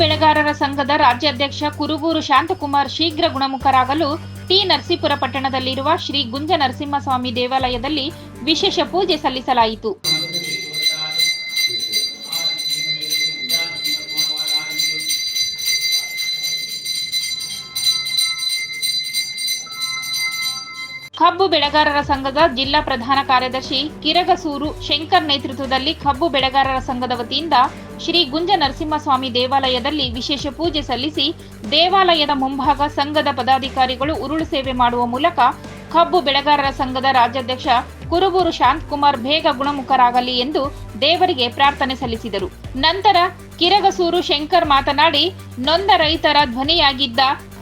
ಬೆಳೆಗಾರರ ಸಂಘದ ರಾಜ್ಯಾಧ್ಯಕ್ಷ ಕುರುಬೂರು ಶಾಂತಕುಮಾರ್ ಶೀಘ್ರ ಗುಣಮುಖರಾಗಲು ಟಿ ನರಸೀಪುರ ಪಟ್ಟಣದಲ್ಲಿರುವ ಶ್ರೀ ಗುಂಜ ನರಸಿಂಹಸ್ವಾಮಿ ದೇವಾಲಯದಲ್ಲಿ ವಿಶೇಷ ಪೂಜೆ ಸಲ್ಲಿಸಲಾಯಿತು. ಕಬ್ಬು ಬೆಳೆಗಾರರ ಸಂಘದ ಜಿಲ್ಲಾ ಪ್ರಧಾನ ಕಾರ್ಯದರ್ಶಿ ಕಿರಗಸೂರು ಶಂಕರ್ ನೇತೃತ್ವದಲ್ಲಿ ಕಬ್ಬು ಬೆಳೆಗಾರರ ಸಂಘದ ವತಿಯಿಂದ ಶ್ರೀ ಗುಂಜ ನರಸಿಂಹಸ್ವಾಮಿ ದೇವಾಲಯದಲ್ಲಿ ವಿಶೇಷ ಪೂಜೆ ಸಲ್ಲಿಸಿ ದೇವಾಲಯದ ಮುಂಭಾಗ ಸಂಘದ ಪದಾಧಿಕಾರಿಗಳು ಉರುಳು ಸೇವೆ ಮಾಡುವ ಮೂಲಕ ಕಬ್ಬು ಬೆಳೆಗಾರರ ಸಂಘದ ರಾಜ್ಯಾಧ್ಯಕ್ಷ ಕುರುಬೂರು ಶಾಂತಕುಮಾರ್ ಬೇಗ ಗುಣಮುಖರಾಗಲಿ ಎಂದು ದೇವರಿಗೆ ಪ್ರಾರ್ಥನೆ ಸಲ್ಲಿಸಿದರು. ನಂತರ ಕಿರಗಸೂರು ಶಂಕರ್ ಮಾತನಾಡಿ, ನೊಂದ ರೈತರ ಧ್ವನಿಯಾಗಿದ್ದ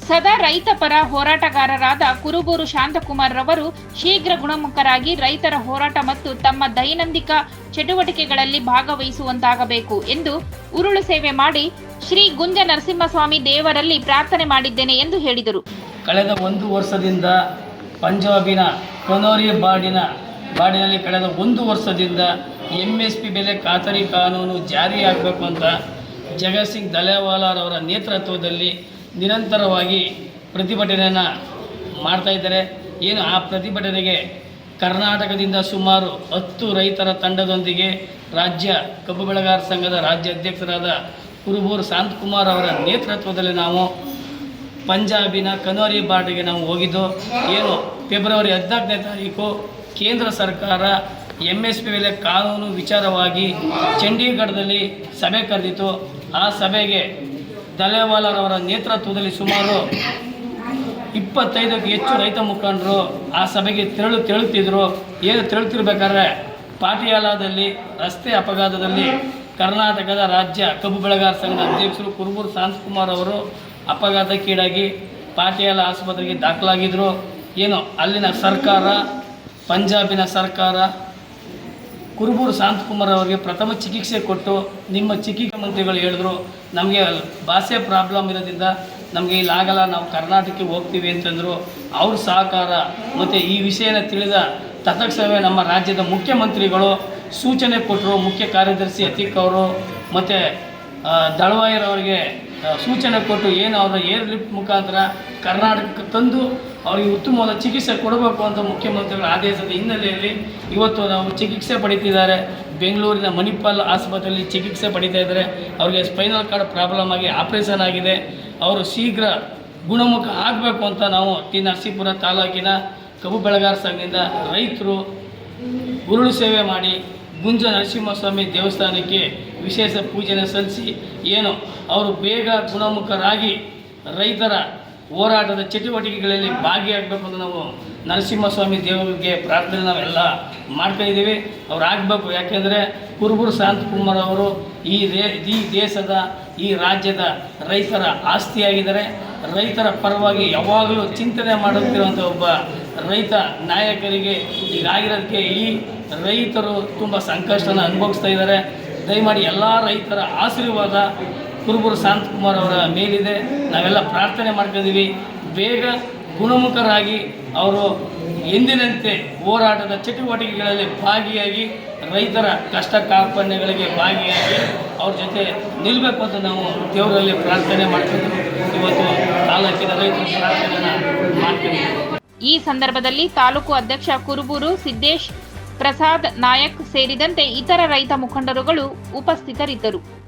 ಸದಾ ರೈತ ಪರ ಹೋರಾಟಗಾರರಾದ ಕುರುಬೂರು ಶಾಂತಕುಮಾರ್ ರವರು ಶೀಘ್ರ ಗುಣಮುಖರಾಗಿ ರೈತರ ಹೋರಾಟ ಮತ್ತು ತಮ್ಮ ದೈನಂದಿಕ ಚಟುವಟಿಕೆಗಳಲ್ಲಿ ಭಾಗವಹಿಸುವಂತಾಗಬೇಕು ಎಂದು ಉರುಳು ಸೇವೆ ಮಾಡಿ ಶ್ರೀ ಗುಂಜ ನರಸಿಂಹಸ್ವಾಮಿ ದೇವರಲ್ಲಿ ಪ್ರಾರ್ಥನೆ ಮಾಡಿದ್ದೇನೆ ಎಂದು ಹೇಳಿದರು. ಕಳೆದ ಒಂದು ವರ್ಷದಿಂದ ಪಂಜಾಬಿನ ಕೊನೋರಿ ಬಾಡಿನ, ಬಾಡಿನಲ್ಲಿ ಕಳೆದ ಒಂದು ವರ್ಷದಿಂದ ಎಂ ಎಸ್ ಪಿ ಬೆಲೆ ಖಾತರಿ ಕಾನೂನು ಜಾರಿಯಾಗಬೇಕು ಅಂತ ಜಗತ್ ಸಿಂಗ್ ದಲೇವಾಲಾರವರ ನೇತೃತ್ವದಲ್ಲಿ ನಿರಂತರವಾಗಿ ಪ್ರತಿಭಟನೆಯನ್ನು ಮಾಡ್ತಾಯಿದ್ದಾರೆ ಏನು ಆ ಪ್ರತಿಭಟನೆಗೆ ಕರ್ನಾಟಕದಿಂದ ಸುಮಾರು ಹತ್ತು ರೈತರ ತಂಡದೊಂದಿಗೆ ರಾಜ್ಯ ಕಬ್ಬು ಬೆಳೆಗಾರ ಸಂಘದ ರಾಜ್ಯ ಅಧ್ಯಕ್ಷರಾದ ಕುರುಬೂರು ಶಾಂತಕುಮಾರ್ ಅವರ ನೇತೃತ್ವದಲ್ಲಿ ನಾವು ಪಂಜಾಬಿನ ಕನೋರಿ ಬಾರ್ಡ್ಗೆ ನಾವು ಹೋಗಿದ್ದು. ಏನು ಫೆಬ್ರವರಿ ಹದಿನಾಲ್ಕನೇ ತಾರೀಕು ಕೇಂದ್ರ ಸರ್ಕಾರ ಎಂ ಎಸ್ ಪಿ ಮೇಲೆ ಕಾನೂನು ವಿಚಾರವಾಗಿ ಚಂಡೀಗಢದಲ್ಲಿ ಸಭೆ ಕರೆದಿತ್ತು. ಆ ಸಭೆಗೆ ದಲೇವಾಲರವರ ನೇತೃತ್ವದಲ್ಲಿ ಸುಮಾರು ಇಪ್ಪತ್ತೈದಕ್ಕೂ ಹೆಚ್ಚು ರೈತ ಮುಖಂಡರು ಆ ಸಭೆಗೆ ತೆರಳು ತೆರಳುತ್ತಿದ್ದರು. ಏನು ತೆರಳುತ್ತಿರ್ಬೇಕಾದ್ರೆ ಪಾಟಿಯಾಲಾದಲ್ಲಿ ರಸ್ತೆ ಅಪಘಾತದಲ್ಲಿ ಕರ್ನಾಟಕದ ರಾಜ್ಯ ಕಬ್ಬು ಬೆಳೆಗಾರ ಸಂಘದ ಅಧ್ಯಕ್ಷರು ಕುರುಬೂರು ಶಾಂತಕುಮಾರ್ ಅವರು ಅಪಘಾತಕ್ಕೀಡಾಗಿ ಪಾಟಿಯಾಲ ಆಸ್ಪತ್ರೆಗೆ ದಾಖಲಾಗಿದ್ದರು. ಏನು ಅಲ್ಲಿನ ಸರ್ಕಾರ, ಪಂಜಾಬಿನ ಸರ್ಕಾರ ಕುರುಬೂರು ಶಾಂತಕುಮಾರ್ ಅವರಿಗೆ ಪ್ರಥಮ ಚಿಕಿತ್ಸೆ ಕೊಟ್ಟು ನಿಮ್ಮ ಚಿಕಿತ್ಸೆ ಮಂತ್ರಿಗಳು ಹೇಳಿದ್ರು, ನಮಗೆ ಭಾಷೆ ಪ್ರಾಬ್ಲಮ್ ಇರೋದ್ರಿಂದ ನಮಗೆ ಇಲ್ಲಾಗಲ್ಲ ನಾವು ಕರ್ನಾಟಕಕ್ಕೆ ಹೋಗ್ತೀವಿ ಅಂತಂದರು. ಅವ್ರ ಸಹಕಾರ ಮತ್ತು ಈ ವಿಷಯನ ತಿಳಿದ ತತ್ಕ್ಷಣವೇ ನಮ್ಮ ರಾಜ್ಯದ ಮುಖ್ಯಮಂತ್ರಿಗಳು ಸೂಚನೆ ಕೊಟ್ಟರು ಮುಖ್ಯ ಕಾರ್ಯದರ್ಶಿ ಅತಿಕ್ ಅವರು, ಮತ್ತು ದಳವಾಯರವರಿಗೆ ಸೂಚನೆ ಕೊಟ್ಟು ಏನು ಅವರ ಏರ್ ಲಿಫ್ಟ್ ಮುಖಾಂತರ ಕರ್ನಾಟಕಕ್ಕೆ ತಂದು ಅವರಿಗೆ ಉತ್ತಮವಾದ ಚಿಕಿತ್ಸೆ ಕೊಡಬೇಕು ಅಂತ ಮುಖ್ಯಮಂತ್ರಿಗಳ ಆದೇಶದ ಹಿನ್ನೆಲೆಯಲ್ಲಿ ಇವತ್ತು ನಾವು ಚಿಕಿತ್ಸೆ ಪಡೀತಿದ್ದಾರೆ. ಬೆಂಗಳೂರಿನ ಮಣಿಪಾಲ್ ಆಸ್ಪತ್ರೆಯಲ್ಲಿ ಚಿಕಿತ್ಸೆ ಪಡಿತಾ ಇದ್ದಾರೆ. ಅವರಿಗೆ ಸ್ಪೈನಲ್ ಕಾರ್ಡ್ ಪ್ರಾಬ್ಲಮ್ ಆಗಿ ಆಪರೇಷನ್ ಆಗಿದೆ. ಅವರು ಶೀಘ್ರ ಗುಣಮುಖ ಆಗಬೇಕು ಅಂತ ನಾವು ಟಿ ನರಸೀಪುರ ತಾಲೂಕಿನ ಕಬ್ಬು ಬೆಳೆಗಾರ ಸಂಘದಿಂದ ರೈತರು ಉರುಳು ಸೇವೆ ಮಾಡಿ ಗುಂಜ ನರಸಿಂಹಸ್ವಾಮಿ ದೇವಸ್ಥಾನಕ್ಕೆ ವಿಶೇಷ ಪೂಜೆನ ಸಲ್ಲಿಸಿ ಏನು ಅವರು ಬೇಗ ಗುಣಮುಖರಾಗಿ ರೈತರ ಹೋರಾಟದ ಚಟುವಟಿಕೆಗಳಲ್ಲಿ ಭಾಗಿಯಾಗಬೇಕು ಅಂತ ನಾವು ನರಸಿಂಹಸ್ವಾಮಿ ದೇವರಿಗೆ ಪ್ರಾರ್ಥನೆ ನಾವೆಲ್ಲ ಮಾಡ್ತಾಯಿದ್ದೀವಿ ಅವ್ರು ಆಗಬೇಕು. ಯಾಕೆಂದರೆ ಕುರುಬೂರು ಶಾಂತಕುಮಾರ್ ಅವರು ಈ ರೇ, ಈ ದೇಶದ, ಈ ರಾಜ್ಯದ ರೈತರ ಆಸ್ತಿಯಾಗಿದ್ದಾರೆ. ರೈತರ ಪರವಾಗಿ ಯಾವಾಗಲೂ ಚಿಂತನೆ ಮಾಡುತ್ತಿರುವಂಥ ಒಬ್ಬ ರೈತ ನಾಯಕರಿಗೆ ಈಗಾಗಿರೋದಕ್ಕೆ ಈ ರೈತರು ತುಂಬ ಸಂಕಷ್ಟನ ಅನುಭವಿಸ್ತಾ ಇದ್ದಾರೆ. ದಯಮಾಡಿ ಎಲ್ಲ ರೈತರ ಆಶೀರ್ವಾದ ಕುರುಬೂರು ಶಾಂತಕುಮಾರ್ ಅವರ ಮೇಲಿದೆ. ನಾವೆಲ್ಲ ಪ್ರಾರ್ಥನೆ ಮಾಡ್ಕೊಂಡಿದ್ದೀವಿ ಬೇಗ ಗುಣಮುಖರಾಗಿ ಅವರು ಎಂದಿನಂತೆ ಹೋರಾಟದ ಚಟುವಟಿಕೆಗಳಲ್ಲಿ ಭಾಗಿಯಾಗಿ ರೈತರ ಕಷ್ಟ ಕಾರ್ಪಣ್ಯಗಳಿಗೆ ಭಾಗಿಯಾಗಿ ಅವ್ರ ಜೊತೆ ನಿಲ್ಲಬೇಕು ಅಂತ ನಾವು ದೇವರಲ್ಲಿ ಪ್ರಾರ್ಥನೆ ಮಾಡ್ತಿದ್ದೀವಿ ಇವತ್ತು ತಾಲೂಕಿನ ರೈತರ ಪ್ರಾರ್ಥನೆಯನ್ನು ಮಾಡ್ತೀವಿ ಈ ಸಂದರ್ಭದಲ್ಲಿ ತಾಲೂಕು ಅಧ್ಯಕ್ಷ ಕುರುಬೂರು ಸಿದ್ದೇಶ್ ಪ್ರಸಾದ್ ನಾಯಕ್ ಸೇರಿದಂತೆ ಇತರ ರೈತ ಮುಖಂಡರುಗಳು ಉಪಸ್ಥಿತರಿದ್ದರು.